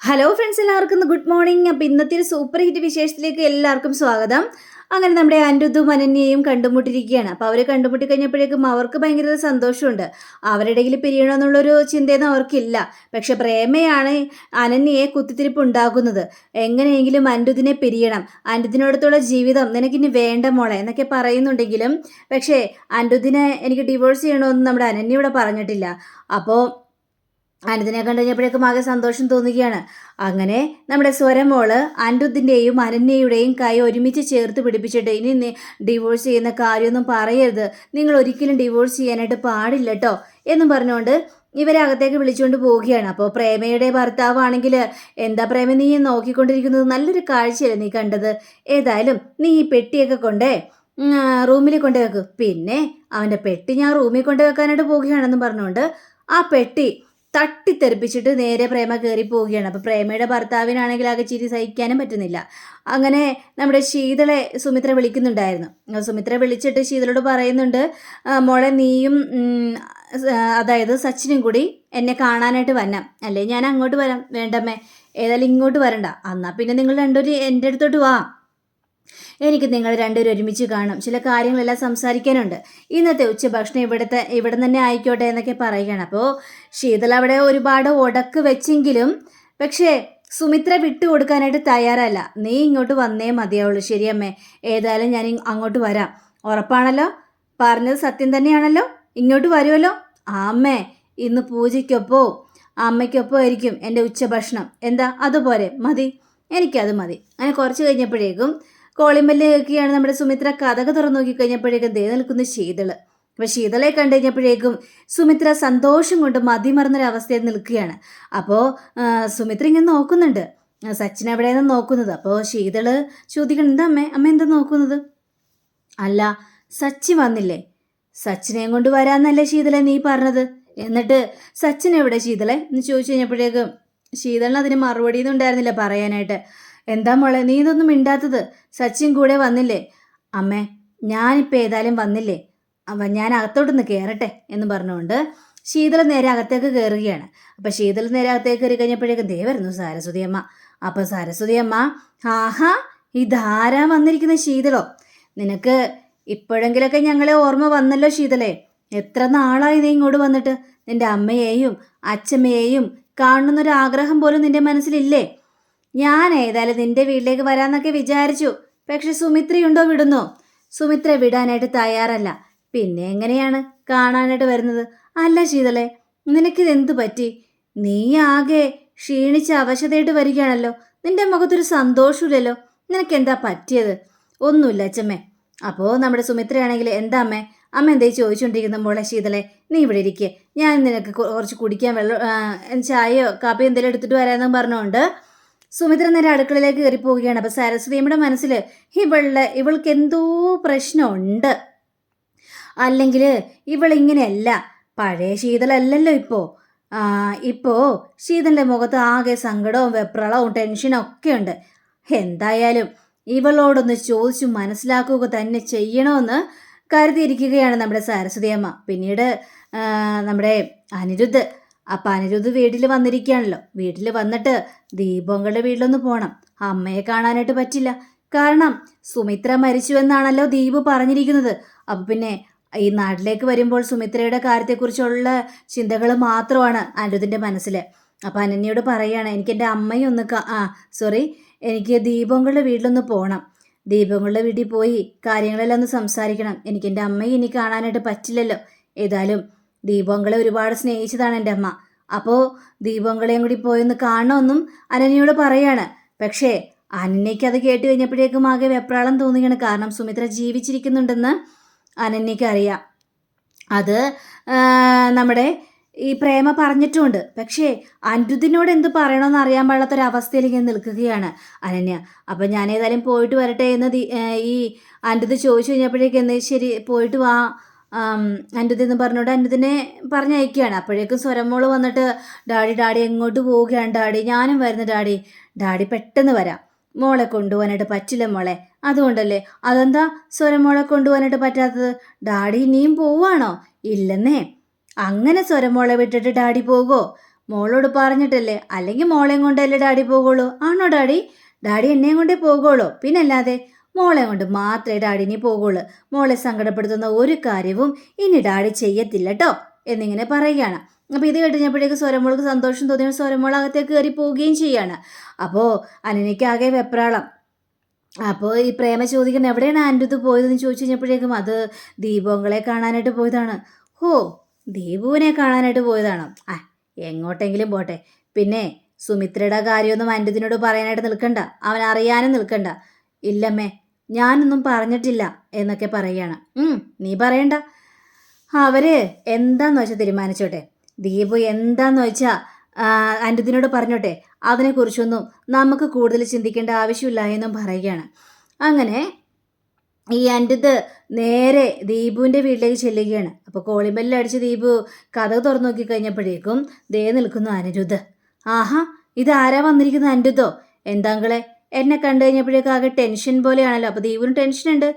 Hello friends എല്ലാവർക്കും good morning അപ്പം ഇന്നത്തെ ഒരു സൂപ്പർ ഹിറ്റ് വിശേഷത്തിലേക്ക് എല്ലാവർക്കും സ്വാഗതം. അങ്ങനെ നമ്മുടെ അനിരുദ്ധും അനന്യയും കണ്ടുമുട്ടിയിരിക്കുകയാണ് അപ്പോൾ അവരെ കണ്ടുമുട്ടി കഴിഞ്ഞപ്പോഴേക്കും അവർക്ക് ഭയങ്കര സന്തോഷമുണ്ട്. അവരുടെ ഇടയിൽ പിരിയണമെന്നുള്ളൊരു ചിന്തയൊന്നും അവർക്കില്ല. പക്ഷെ പ്രേമയാണ് അനന്യയെ കുത്തിത്തിരിപ്പ് ഉണ്ടാക്കുന്നത്. എങ്ങനെയെങ്കിലും അനിരുദ്ധിനെ പിരിയണം. അനിരുദ്ധിനോടത്തുള്ള ജീവിതം നിനക്കിനി വേണ്ട മോളെ എന്നൊക്കെ പറയുന്നുണ്ടെങ്കിലും പക്ഷേ അനിരുദ്ധിനെ എനിക്ക് ഡിവോഴ്സ് ചെയ്യണമെന്ന് നമ്മുടെ അനന്യ ഇവിടെ പറഞ്ഞിട്ടില്ല. അപ്പോൾ അനിതിനെ കണ്ടു കഴിഞ്ഞപ്പോഴേക്കും ആകെ സന്തോഷം തോന്നുകയാണ്. അങ്ങനെ നമ്മുടെ സ്വരമോൾ അനിരുദ്ധിന്റെയും അനന്യയുടെയും കൈ ഒരുമിച്ച് ചേർത്ത് പിടിപ്പിച്ചിട്ട് ഇനി ഡിവോഴ്സ് ചെയ്യുന്ന കാര്യമൊന്നും പറയരുത്. നിങ്ങൾ ഒരിക്കലും ഡിവോഴ്സ് ചെയ്യാനായിട്ട് പാടില്ല കേട്ടോ എന്നും പറഞ്ഞുകൊണ്ട് ഇവരെ അകത്തേക്ക് വിളിച്ചുകൊണ്ട് പോവുകയാണ്. അപ്പോൾ പ്രേമയുടെ ഭർത്താവാണെങ്കിൽ എന്താ പ്രേമ നീ നോക്കിക്കൊണ്ടിരിക്കുന്നത് നല്ലൊരു കാഴ്ചയല്ലേ നീ കണ്ടത്? ഏതായാലും നീ ഈ പെട്ടിയൊക്കെ കൊണ്ടേ റൂമിൽ കൊണ്ടുവെക്കും. പിന്നെ അവന്റെ പെട്ടി ഞാൻ റൂമിൽ കൊണ്ടുവെക്കാനായിട്ട് പോവുകയാണെന്നും പറഞ്ഞുകൊണ്ട് ആ പെട്ടി തട്ടിത്തെറിപ്പിച്ചിട്ട് നേരെ പ്രേമ കയറി പോവുകയാണ്. അപ്പോൾ പ്രേമയുടെ ഭർത്താവിനാണെങ്കിൽ ആകെ ചിരി സഹിക്കാനും പറ്റുന്നില്ല. അങ്ങനെ നമ്മുടെ ശീതളെ സുമിത്ര വിളിക്കുന്നുണ്ടായിരുന്നു. സുമിത്ര വിളിച്ചിട്ട് ശീതളോട് പറയുന്നുണ്ട് മോളെ നീയും അതായത് സച്ചിനും കൂടി എന്നെ കാണാനായിട്ട് വന്നാം അല്ലേ? ഞാൻ അങ്ങോട്ട് വരാം. വേണ്ടമ്മേ. ഏതായാലും ഇങ്ങോട്ട് വരണ്ട. എന്നാൽ പിന്നെ നിങ്ങൾ രണ്ടുപേരും എന്റെ അടുത്തോട്ട് വാ. എനിക്ക് നിങ്ങൾ രണ്ടുപേരും ഒരുമിച്ച് കാണും. ചില കാര്യങ്ങളെല്ലാം സംസാരിക്കാനുണ്ട്. ഇന്നത്തെ ഉച്ചഭക്ഷണം ഇവിടുത്തെ ഇവിടെ തന്നെ ആയിക്കോട്ടെ എന്നൊക്കെ പറയുകയാണ്. അപ്പോൾ ശീതൾ അവിടെ ഒരുപാട് ഉടക്ക് വെച്ചെങ്കിലും പക്ഷേ സുമിത്ര വിട്ടു കൊടുക്കാനായിട്ട് തയ്യാറല്ല. നീ ഇങ്ങോട്ട് വന്നേ മതിയാവുള്ളൂ. ശരിയമ്മേ ഏതായാലും ഞാൻ അങ്ങോട്ട് വരാം. ഉറപ്പാണല്ലോ? പറഞ്ഞത് സത്യം തന്നെയാണല്ലോ? ഇങ്ങോട്ട് വരുമല്ലോ ആമ്മേ ഇന്ന് പൂജയ്ക്കൊപ്പോ അമ്മയ്ക്കൊപ്പം ആയിരിക്കും എന്റെ ഉച്ചഭക്ഷണം. എന്താ? അതുപോലെ. മതി. എനിക്കത് മതി. അങ്ങനെ കുറച്ച് കഴിഞ്ഞപ്പോഴേക്കും കോളിമ്പല്ല് കേൾക്കുകയാണ് നമ്മുടെ സുമിത്ര കഥക തുറന്നു നോക്കിക്കഴിഞ്ഞപ്പോഴേക്കും ദേ നിൽക്കുന്ന ശീതൾ. അപ്പൊ ശീതളെ കണ്ടു കഴിഞ്ഞപ്പോഴേക്കും സുമിത്ര സന്തോഷം കൊണ്ട് മതിമറന്നൊരവസ്ഥയിൽ നിൽക്കുകയാണ്. അപ്പോൾ സുമിത്ര ഇങ്ങനെ നോക്കുന്നുണ്ട്. സച്ചിൻ എവിടെയാണ് നോക്കുന്നത്. അപ്പോൾ ശീതൾ ചോദിക്കണം എന്താ അമ്മേ? അമ്മ എന്താ നോക്കുന്നത്? അല്ല സച്ചിൻ വന്നില്ലേ. സച്ചിനെയും കൊണ്ട് വരാന്നല്ലേ ശീതള നീ പറഞ്ഞത്. എന്നിട്ട് സച്ചിൻ എവിടെ ശീതളെ എന്ന് ചോദിച്ചു കഴിഞ്ഞപ്പോഴേക്കും ശീതളിന് അതിന് മറുപടിയൊന്നും ഉണ്ടായിരുന്നില്ല പറയാനായിട്ട്. എന്താ മോളെ നീ ഇതൊന്നും മിണ്ടാത്തത്? സച്ചിൻ കൂടെ വന്നില്ലേ? അമ്മേ ഞാനിപ്പോൾ ഏതായാലും വന്നില്ലേ? അവ ഞാൻ അകത്തോട്ടൊന്ന് കയറട്ടെ എന്ന് പറഞ്ഞുകൊണ്ട് ശീതള നേരെ അകത്തേക്ക് കയറുകയാണ് അപ്പം ശീതള നേരെ അകത്തേക്ക് കയറി കഴിഞ്ഞപ്പോഴേക്കും ദേ സാരസ്വതി അമ്മ. അപ്പം സാരസ്വതി അമ്മ ആഹാ ഇതാരാ വന്നിരിക്കുന്ന ശീതളോ? നിനക്ക് ഇപ്പോഴെങ്കിലൊക്കെ ഞങ്ങളെ ഓർമ്മ വന്നല്ലോ ശീതളേ. എത്ര നാളായി നീ ഇങ്ങോട്ട് വന്നിട്ട്? നിന്റെ അമ്മയെയും അച്ഛമ്മയെയും കാണണമെന്നൊരു ആഗ്രഹം പോലും നിന്റെ മനസ്സിലില്ലേ? ഞാൻ ഏതായാലും നിന്റെ വീട്ടിലേക്ക് വരാന്നൊക്കെ വിചാരിച്ചു. പക്ഷെ സുമിത്രയുണ്ടോ വിടുന്നോ. സുമിത്ര വിടാനായിട്ട് തയ്യാറല്ല. പിന്നെ എങ്ങനെയാണ് കാണാനായിട്ട് വരുന്നത്? അല്ല ശീതളെ നിനക്കിത് പറ്റി? നീ ആകെ ക്ഷീണിച്ച് അവശതയായിട്ട് വരികയാണല്ലോ. നിന്റെ മുഖത്തൊരു സന്തോഷമില്ലല്ലോ. നിനക്ക് എന്താ പറ്റിയത്? ഒന്നുമില്ല അച്ഛമ്മേ. അപ്പോൾ നമ്മുടെ സുമിത്രയാണെങ്കിൽ എന്താ അമ്മേ? അമ്മ എന്തേ ചോദിച്ചുകൊണ്ടിരിക്കുന്ന മോളെ ശീതളെ? നീ ഇവിടെ ഇരിക്കുക ഞാൻ നിനക്ക് കുറച്ച് കുടിക്കാൻ വെള്ളം ചായയോ കാപ്പിയോ എന്തെങ്കിലും എടുത്തിട്ട് വരാമെന്നും പറഞ്ഞുകൊണ്ട് സുമിത്ര നേരെ അടുക്കളയിലേക്ക് കയറി പോവുകയാണ് അപ്പോൾ സരസ്വതിയമ്മയുടെ മനസ്സിൽ ഇവളുടെ ഇവൾക്ക് എന്തോ പ്രശ്നമുണ്ട്. അല്ലെങ്കിൽ ഇവളിങ്ങനെയല്ല പഴയ ശീതളല്ലല്ലോ ഇപ്പോൾ ഇപ്പോൾ ശീതളിന്റെ മുഖത്ത് ആകെ സങ്കടവും വെപ്രളവും ടെൻഷനും ഒക്കെ ഉണ്ട്. എന്തായാലും ഇവളോടൊന്ന് ചോദിച്ചു മനസ്സിലാക്കുക തന്നെ ചെയ്യണമെന്ന് കരുതിയിരിക്കുകയാണ് നമ്മുടെ സരസ്വതിയമ്മ. പിന്നീട് നമ്മുടെ അനിരുദ്ധ് അപ്പം അനിരുദ്ധ് വീട്ടിൽ വന്നിരിക്കുകയാണല്ലോ. വീട്ടിൽ വന്നിട്ട് ദീപങ്ങളുടെ വീട്ടിലൊന്ന് പോകണം അമ്മയെ കാണാനായിട്ട് പറ്റില്ല. കാരണം സുമിത്ര മരിച്ചു എന്നാണല്ലോ ദീപ് പറഞ്ഞിരിക്കുന്നത്. അപ്പം പിന്നെ ഈ നാട്ടിലേക്ക് വരുമ്പോൾ സുമിത്രയുടെ കാര്യത്തെക്കുറിച്ചുള്ള ചിന്തകൾ മാത്രമാണ് അനിരുദ്ധിന്റെ മനസ്സിൽ അപ്പം അനന്യയോട് പറയാണ് എനിക്ക് എന്റെ അമ്മയെ ഒന്ന് ആ സോറി എനിക്ക് ദീപങ്ങളുടെ വീട്ടിലൊന്ന് പോകണം ദീപങ്ങളുടെ വീട്ടിൽ പോയി കാര്യങ്ങളെല്ലാം ഒന്ന് സംസാരിക്കണം. എനിക്ക് എന്റെ അമ്മയെ ഇനി കാണാനായിട്ട് പറ്റില്ലല്ലോ. ഏതായാലും ദീപങ്ങളെ ഒരുപാട് സ്നേഹിച്ചതാണ് എന്റെ അമ്മ. അപ്പോൾ ദീപങ്ങളെയും കൂടി പോയൊന്ന് കാണണമെന്നും അനന്യയോട് പറയാണ്. പക്ഷേ അനന്യയ്ക്ക് അത് കേട്ട് കഴിഞ്ഞപ്പോഴേക്കും ആകെ വെപ്രാളം തോന്നുകയാണ്. കാരണം സുമിത്ര ജീവിച്ചിരിക്കുന്നുണ്ടെന്ന് അനന്യയ്ക്ക് അറിയാം അത് നമ്മുടെ ഈ പ്രേമ പറഞ്ഞിട്ടുമുണ്ട് പക്ഷേ അനിരുദ്ധിനോട് എന്ത് പറയണമെന്ന് അറിയാൻ പാടാത്തൊരവസ്ഥയിൽ ഇങ്ങനെ നിൽക്കുകയാണ് അനന്യ. അപ്പം ഞാൻ ഏതായാലും പോയിട്ട് വരട്ടെ എന്ന് ഈ അനിരുദ്ധ് ചോദിച്ചു കഴിഞ്ഞപ്പോഴേക്കും എന്ന് ശരി പോയിട്ട് വാ അനിരുദ്ധ എന്ന് അനിരുദ്ധിനെ പറഞ്ഞയക്കുകയാണ്. അപ്പോഴേക്കും സ്വരമോൾ വന്നിട്ട് ഡാഡി ഡാഡി എങ്ങോട്ട് പോവുകയാണ് ഡാഡി? ഞാനും വരുന്നു ഡാഡി. ഡാഡി പെട്ടെന്ന് വരാം. മോളെ കൊണ്ടുപോകാനായിട്ട് പറ്റില്ല മോളെ. അതുകൊണ്ടല്ലേ? അതെന്താ സ്വരമോളെ കൊണ്ടുപോകാനായിട്ട് പറ്റാത്തത്? ഡാഡി ഇനിയും പോവാണോ ഇല്ലെന്നേ. അങ്ങനെ സ്വരമോളെ വിട്ടിട്ട് ഡാഡി പോകുമോ മോളോട് പറഞ്ഞിട്ടല്ലേ? അല്ലെങ്കിൽ മോളെയും കൊണ്ടല്ലേ ഡാഡി പോകുള്ളൂ ആണോ ഡാഡി? ഡാഡി എന്നെയും കൊണ്ടേ പോകുള്ളൂ പിന്നല്ലാതെ മോളെ കൊണ്ട് മാത്രമേ ഡാഡിനി പോകുള്ളൂ മോളെ സങ്കടപ്പെടുത്തുന്ന ഒരു കാര്യവും ഇനി ഡാഡി ചെയ്യത്തില്ല കേട്ടോ എന്നിങ്ങനെ പറയുകയാണ്. അപ്പോൾ ഇത് കഴിഞ്ഞപ്പോഴേക്ക് സ്വരമോൾക്ക് സന്തോഷം തോന്നിയ സ്വരമോൾ അകത്തേക്ക് കയറി പോവുകയും ചെയ്യാണ്. അപ്പോൾ അനനയ്ക്ക് ആകെ വെപ്രാളം. അപ്പോൾ ഈ പ്രേമ ചോദിക്കുന്ന എവിടെയാണ് ആന്റെ ഇത് പോയതെന്ന് ചോദിച്ചു കഴിഞ്ഞപ്പോഴേക്കും അത് ദീപങ്ങളെ കാണാനായിട്ട് പോയതാണ്. ഹോ ദീപുവിനെ കാണാനായിട്ട് പോയതാണോ? ആ എങ്ങോട്ടെങ്കിലും പോട്ടെ. പിന്നെ സുമിത്രയുടെ കാര്യമൊന്നും അന്റതിനോട് പറയാനായിട്ട് നിൽക്കണ്ട. അവൻ അറിയാനും നിൽക്കണ്ട. ഇല്ലമ്മേ ഞാനൊന്നും പറഞ്ഞിട്ടില്ല എന്നൊക്കെ പറയുകയാണ്. നീ പറയണ്ട. അവർ എന്താന്ന് വെച്ചാൽ തീരുമാനിച്ചോട്ടെ? ദീപു എന്താന്ന് വെച്ചാ അനുദിനോട് പറഞ്ഞോട്ടെ? അതിനെക്കുറിച്ചൊന്നും നമുക്ക് കൂടുതൽ ചിന്തിക്കേണ്ട ആവശ്യമില്ല എന്നും പറയുകയാണ്. അങ്ങനെ ഈ അന്റത് നേരെ ദീപുവിന്റെ വീട്ടിലേക്ക് ചെല്ലുകയാണ്. അപ്പോൾ കോളിമെല്ലിൽ അടിച്ച് ദീപു കഥ തുറന്നു നോക്കി കഴിഞ്ഞപ്പോഴേക്കും ദേ നിൽക്കുന്നു അനിരുദ്ധ്. ആഹാ ഇത് ആരാ വന്നിരിക്കുന്ന അനിരുദ്ധോ എന്താങ്കളെ എന്നെ കണ്ടു കഴിഞ്ഞപ്പോഴേക്കും ആകെ ടെൻഷൻ പോലെയാണല്ലോ. അപ്പോൾ ദീപുവിന് ടെൻഷനുണ്ട്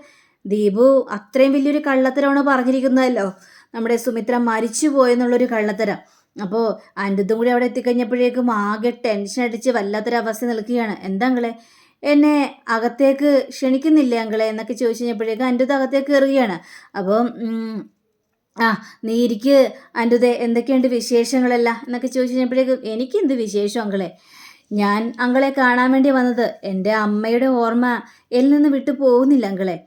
ദീപു അത്രയും വലിയൊരു കള്ളത്തരമാണ് പറഞ്ഞിരിക്കുന്നതല്ലോ. നമ്മുടെ സുമിത്ര മരിച്ചു പോയെന്നുള്ളൊരു കള്ളത്തരം. അപ്പോൾ അനിരുദ്ധും കൂടി അവിടെ എത്തിക്കഴിഞ്ഞപ്പോഴേക്കും ആകെ ടെൻഷൻ അടിച്ച് വല്ലാത്തൊരവസ്ഥ നിൽക്കുകയാണ്. എന്താങ്കളെ എന്നെ അകത്തേക്ക് ക്ഷണിക്കുന്നില്ലേ അങ്കളെ? എന്നൊക്കെ ചോദിച്ചു കഴിഞ്ഞപ്പോഴേക്കും അനിരുദ്ധ അകത്തേക്ക് കയറുകയാണ്. അപ്പം ആ നീ ഇരിക്ക് അനിരുദ്ധ എന്തൊക്കെയുണ്ട് വിശേഷങ്ങളല്ല? എന്നൊക്കെ ചോദിച്ചു കഴിഞ്ഞപ്പോഴേക്കും എനിക്കെന്ത് വിശേഷം അങ്കളെ? ഞാൻ അങ്കളെ കാണാൻ വേണ്ടി വന്നത് എന്റെ അമ്മയുടെ ഓർമ്മ എന്നിൽ നിന്ന് വിട്ടു പോകുന്നില്ല അങ്കളെ.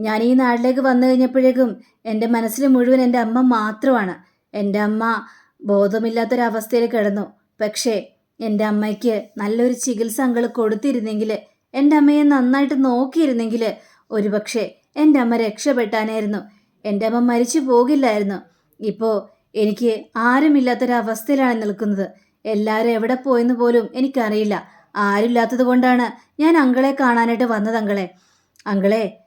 ഞാൻ ഈ നാട്ടിലേക്ക് വന്നു കഴിഞ്ഞപ്പോഴേക്കും എന്റെ മനസ്സിൽ മുഴുവൻ എന്റെ അമ്മ മാത്രമാണ്. എന്റെ അമ്മ ബോധമില്ലാത്തൊരവസ്ഥയിൽ കിടന്നു. പക്ഷേ എന്റെ അമ്മയ്ക്ക് നല്ലൊരു ചികിത്സ അങ്കൾ കൊടുത്തിരുന്നെങ്കിൽ എന്റെ അമ്മയെ നന്നായിട്ട് നോക്കിയിരുന്നെങ്കിൽ ഒരുപക്ഷെ എന്റെ അമ്മ രക്ഷപ്പെട്ടാനായിരുന്നു. എന്റെ അമ്മ മരിച്ചു പോകില്ലായിരുന്നു. ഇപ്പോൾ എനിക്ക് ആരുമില്ലാത്തൊരവസ്ഥയിലാണ് നിൽക്കുന്നത്. എല്ലാവരും എവിടെ പോയെന്ന് പോലും എനിക്കറിയില്ല. ആരുമില്ലാത്തത് കൊണ്ടാണ് ഞാൻ അങ്കളെ കാണാനായിട്ട് വന്നത് അങ്കളെ. അങ്കളെ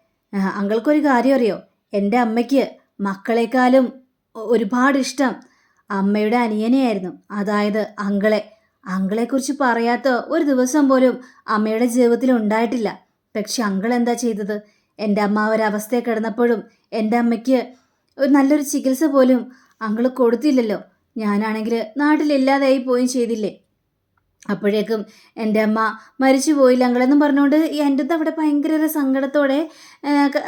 അങ്കൾക്കൊരു കാര്യം അറിയോ? എന്റെ അമ്മയ്ക്ക് മക്കളെക്കാളും ഒരുപാട് ഇഷ്ടം അമ്മയുടെ അനിയനെയായിരുന്നു. അതായത് അങ്കളെ. അങ്കളെക്കുറിച്ച് പറയാത്ത ഒരു ദിവസം പോലും അമ്മയുടെ ജീവിതത്തിൽ ഉണ്ടായിട്ടില്ല. പക്ഷെ അങ്കൾ എന്താ ചെയ്തത്? എന്റെ അമ്മ ഒരവസ്ഥയിൽ കിടന്നപ്പോഴും എന്റെ അമ്മയ്ക്ക് ഒരു നല്ലൊരു ചികിത്സ പോലും അങ്കൾ കൊടുത്തില്ലല്ലോ. ഞാനാണെങ്കിൽ നാട്ടിലില്ലാതായി പോയും ചെയ്തില്ലേ? അപ്പോഴേക്കും എന്റെ അമ്മ മരിച്ചു പോയില്ല അങ്ങളെന്നും പറഞ്ഞുകൊണ്ട് എന്റെ അവിടെ ഭയങ്കര സങ്കടത്തോടെ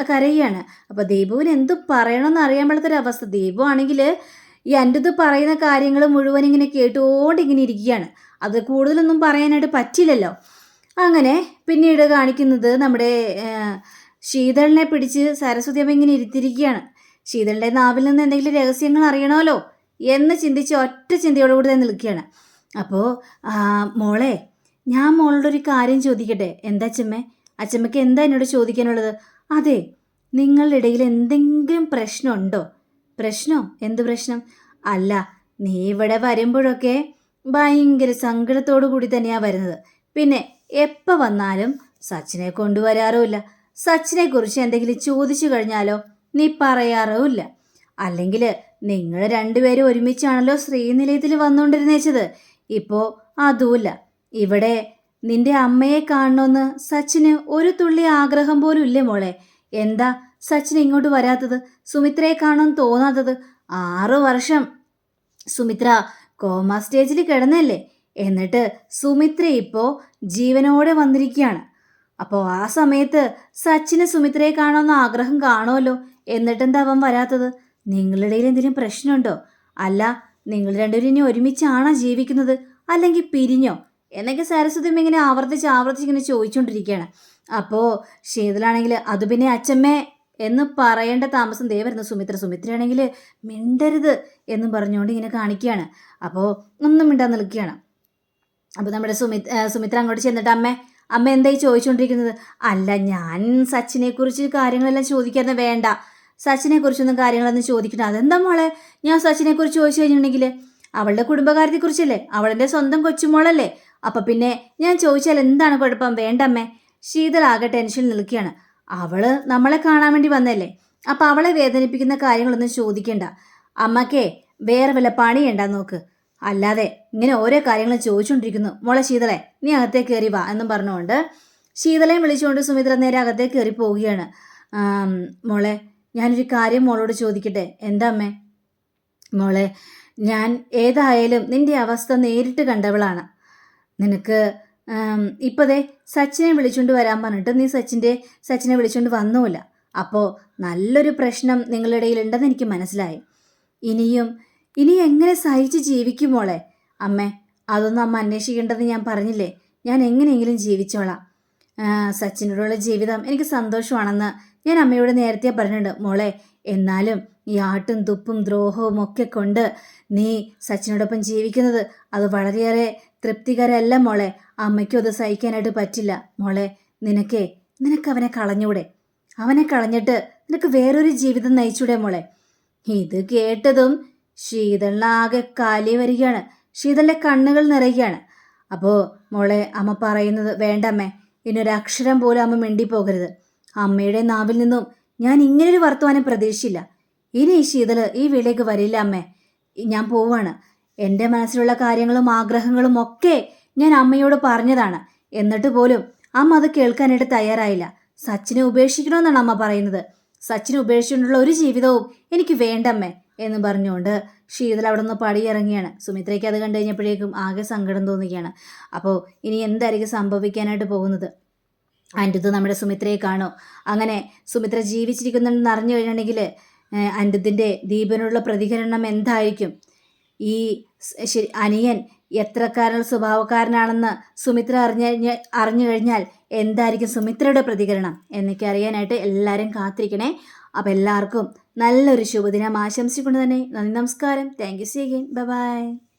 കരയുകയാണ്. അപ്പോൾ ദീപുവിന് എന്ത് പറയണമെന്ന് അറിയാൻ അവസ്ഥ ദീപു ആണെങ്കിൽ ഈ എന്റെ പറയുന്ന കാര്യങ്ങൾ മുഴുവൻ ഇങ്ങനെ കേട്ടുകൊണ്ട് ഇങ്ങനെ ഇരിക്കുകയാണ്. അത് കൂടുതലൊന്നും പറയാനായിട്ട് പറ്റില്ലല്ലോ. അങ്ങനെ പിന്നീട് കാണിക്കുന്നത് നമ്മുടെ ശീതളിനെ പിടിച്ച് സരസ്വതി അമ്മ ഇങ്ങനെ ഇരുത്തിയിരിക്കുകയാണ്. ശീതളിന്റെ നാവിൽ നിന്ന് എന്തെങ്കിലും രഹസ്യങ്ങൾ അറിയണമല്ലോ. എന്ന് ചിന്തിച്ച് ഒറ്റ ചിന്തയോടുകൂടി തന്നെ നിൽക്കുകയാണ്. അപ്പോൾ മോളെ ഞാൻ മോളോട് ഒരു കാര്യം ചോദിക്കട്ടെ? എന്താ അച്ഛമ്മേ? അച്ഛമ്മയ്ക്ക് എന്താ എന്നോട് ചോദിക്കാനുള്ളത്? അതെ നിങ്ങളുടെ ഇടയിൽ എന്തെങ്കിലും പ്രശ്നമുണ്ടോ? പ്രശ്നോ? എന്ത് പ്രശ്നം? അല്ല നീ ഇവിടെ വരുമ്പോഴൊക്കെ ഭയങ്കര സങ്കടത്തോടു കൂടി തന്നെയാണ് വരുന്നത്. പിന്നെ എപ്പോൾ വന്നാലും സച്ചിനെ കൊണ്ടുവരാറുമില്ല. സച്ചിനെ കുറിച്ച് എന്തെങ്കിലും ചോദിച്ചു കഴിഞ്ഞാലോ? നീ പറയാറുമില്ല. അല്ലെങ്കിൽ നിങ്ങൾ രണ്ടുപേരും ഒരുമിച്ചാണല്ലോ ശ്രീനിലയത്തിൽ വന്നുകൊണ്ടിരുന്നേച്ചത് ഇപ്പോൾ അതുമില്ല. ഇവിടെ നിന്റെ അമ്മയെ കാണണമെന്ന് സച്ചിന് ഒരു തുള്ളി ആഗ്രഹം പോലും ഇല്ലേ മോളെ? എന്താ സച്ചിൻ ഇങ്ങോട്ട് വരാത്തത്? സുമിത്രയെ കാണാൻ തോന്നാത്തത്? ആറു വർഷം. സുമിത്ര കോമ സ്റ്റേജിൽ കിടന്നല്ലേ? എന്നിട്ട് സുമിത്ര ഇപ്പോൾ ജീവനോടെ വന്നിരിക്കുകയാണ്. അപ്പോൾ ആ സമയത്ത് സച്ചിന് സുമിത്രയെ കാണണമെന്ന് ആഗ്രഹം കാണുമല്ലോ? എന്നിട്ടെന്താ അവൻ വരാത്തത്? നിങ്ങളുടെ എന്തെങ്കിലും പ്രശ്നമുണ്ടോ? അല്ല നിങ്ങൾ രണ്ടുപേരും ഇനി ഒരുമിച്ചാണോ ജീവിക്കുന്നത്? അല്ലെങ്കിൽ പിരിഞ്ഞോ? എന്നൊക്കെ സരസ്വതി ഇങ്ങനെ ആവർത്തിച്ച് ആവർത്തിച്ച് ഇങ്ങനെ ചോദിച്ചുകൊണ്ടിരിക്കുകയാണ് അപ്പോൾ ശീതളാണെങ്കിൽ അത് പിന്നെ അച്ഛമ്മേ എന്ന് പറയേണ്ട താമസം ദേ സുമിത്ര സുമിത്രയാണെങ്കിൽ മിണ്ടരുത് എന്നും പറഞ്ഞുകൊണ്ട് ഇങ്ങനെ കാണിക്കുകയാണ്. അപ്പോൾ ഒന്നും മിണ്ടാൻ നിൽക്കുകയാണ്. അപ്പോൾ നമ്മുടെ സുമിത് സുമിത്ര അങ്ങോട്ട് ചെന്നിട്ട് അമ്മേ അമ്മ എന്തായി ചോദിച്ചുകൊണ്ടിരിക്കുന്നത് അല്ല ഞാൻ സച്ചിനെ കുറിച്ച് കാര്യങ്ങളെല്ലാം ചോദിക്കാതെ വേണ്ട. സച്ചിനെ കുറിച്ചൊന്നും കാര്യങ്ങളൊന്നും ചോദിക്കണം അതെന്താ മോളെ? ഞാൻ സച്ചിനെ കുറിച്ച് ചോദിച്ചു കഴിഞ്ഞിട്ടുണ്ടെങ്കിൽ അവളുടെ കുടുംബകാര്യത്തെക്കുറിച്ചല്ലേ അവളുടെ സ്വന്തം കൊച്ചുമോളല്ലേ? അപ്പം പിന്നെ ഞാൻ ചോദിച്ചാൽ എന്താണ് കുഴപ്പം? വേണ്ടമ്മേ. ശീതളാകെ ടെൻഷൻ നിൽക്കുകയാണ്. അവൾ നമ്മളെ കാണാൻ വേണ്ടി വന്നല്ലേ അപ്പം അവളെ വേദനിപ്പിക്കുന്ന കാര്യങ്ങളൊന്നും ചോദിക്കണ്ട. അമ്മക്കേ വേറെ വല്ല പണിയുണ്ടാ നോക്ക്? അല്ലാതെ ഇങ്ങനെ ഓരോ കാര്യങ്ങളും ചോദിച്ചുകൊണ്ടിരിക്കുന്നു. മോളെ ശീതളെ നീ അകത്തേക്ക് കയറി വാ എന്നും പറഞ്ഞുകൊണ്ട് ശീതളയും വിളിച്ചുകൊണ്ട് സുമിത്ര നേരെ അകത്തേക്ക് കയറി പോവുകയാണ്. മോളെ ഞാനൊരു കാര്യം മോളോട് ചോദിക്കട്ടെ? എന്താ അമ്മേ? മോളെ ഞാൻ ഏതായാലും നിന്റെ അവസ്ഥ നേരിട്ട് കണ്ടവളാണ്. നിനക്ക് ഇപ്പതേ സച്ചിനെ വിളിച്ചുകൊണ്ട് വരാൻ പറഞ്ഞിട്ട് നീ സച്ചിന്റെ സച്ചിനെ വിളിച്ചുകൊണ്ട് വന്നുമില്ല അപ്പോൾ നല്ലൊരു പ്രശ്നം നിങ്ങളുടെ ഇടയിലുണ്ടെന്ന് എനിക്ക് മനസ്സിലായി. ഇനിയും ഇനി എങ്ങനെ സഹിച്ച് ജീവിക്കും മോളെ? അമ്മേ അതൊന്നും അമ്മ അന്വേഷിക്കേണ്ടത് ഞാൻ പറഞ്ഞില്ലേ? ഞാൻ എങ്ങനെയെങ്കിലും ജീവിച്ചോളാം. സച്ചിനോടുള്ള ജീവിതം എനിക്ക് സന്തോഷമാണെന്ന് ഞാൻ അമ്മയോട് നേരത്തെ പറഞ്ഞിട്ടുണ്ട് മോളെ എന്നാലും ഈ ആട്ടും തുപ്പും ദ്രോഹവും ഒക്കെ കൊണ്ട് നീ സച്ചിനോടൊപ്പം ജീവിക്കുന്നത് അത് വളരെയേറെ തൃപ്തികരമല്ല മോളെ. അമ്മയ്ക്കും അത് സഹിക്കാനായിട്ട് പറ്റില്ല. മോളെ നിനക്കേ നിനക്ക് അവനെ കളഞ്ഞൂടെ? അവനെ കളഞ്ഞിട്ട് നിനക്ക് വേറൊരു ജീവിതം നയിച്ചൂടെ മോളെ? ഇത് കേട്ടതും ശീതളിനാകെ കാലി വരികയാണ്. ശീതളിന്റെ കണ്ണുകൾ നിറയുകയാണ്. അപ്പോൾ മോളെ അമ്മ പറയുന്നത് വേണ്ടമ്മേ ഇനിയൊരു അക്ഷരം പോലും അമ്മ മിണ്ടിപ്പോകരുത്. അമ്മയുടെ നാവിൽ നിന്നും ഞാൻ ഇങ്ങനൊരു വർത്തമാനം പ്രതീക്ഷിച്ചില്ല. ഇനി ഈ ശീതൾ ഈ വീട്ടിലേക്ക് വരില്ല അമ്മേ. ഞാൻ പോവാണ്. എന്റെ മനസ്സിലുള്ള കാര്യങ്ങളും ആഗ്രഹങ്ങളും ഒക്കെ ഞാൻ അമ്മയോട് പറഞ്ഞതാണ്. എന്നിട്ട് പോലും അമ്മ അത് കേൾക്കാനായിട്ട് തയ്യാറായില്ല. സച്ചിനെ ഉപേക്ഷിക്കണമെന്നാണ് അമ്മ പറയുന്നത്. സച്ചിനെ ഉപേക്ഷിച്ചുകൊണ്ടുള്ള ഒരു ജീവിതവും എനിക്ക് വേണ്ടമ്മേ എന്ന് പറഞ്ഞുകൊണ്ട് ശീതൾ അവിടെ നിന്ന് പടിയിറങ്ങിയാണ്. സുമിത്രയ്ക്ക് അത് കണ്ടു കഴിഞ്ഞപ്പോഴേക്കും ആകെ സങ്കടം തോന്നുകയാണ്. അപ്പോൾ ഇനി എന്തായിരിക്കും സംഭവിക്കാനായിട്ട് പോകുന്നത്? അനിരുദ്ധ നമ്മുടെ സുമിത്രയെ കാണോ. അങ്ങനെ സുമിത്ര ജീവിച്ചിരിക്കുന്നുണ്ടെന്ന് അറിഞ്ഞു കഴിഞ്ഞിട്ടുണ്ടെങ്കിൽ അനിരുദ്ധിന്റെ ദീപനുള്ള പ്രതികരണം എന്തായിരിക്കും? ഈ അനിയൻ എത്രക്കാരൻ സ്വഭാവക്കാരനാണെന്ന് സുമിത്ര അറിഞ്ഞു അറിഞ്ഞു കഴിഞ്ഞാൽ എന്തായിരിക്കും സുമിത്രയുടെ പ്രതികരണം എന്നൊക്കെ അറിയാനായിട്ട് എല്ലാവരും കാത്തിരിക്കണേ. അപ്പോൾ എല്ലാവർക്കും നല്ലൊരു ശുഭദിനം ആശംസിച്ചുകൊണ്ട് തന്നെ നന്ദി നമസ്കാരം. Thank you see again bye bye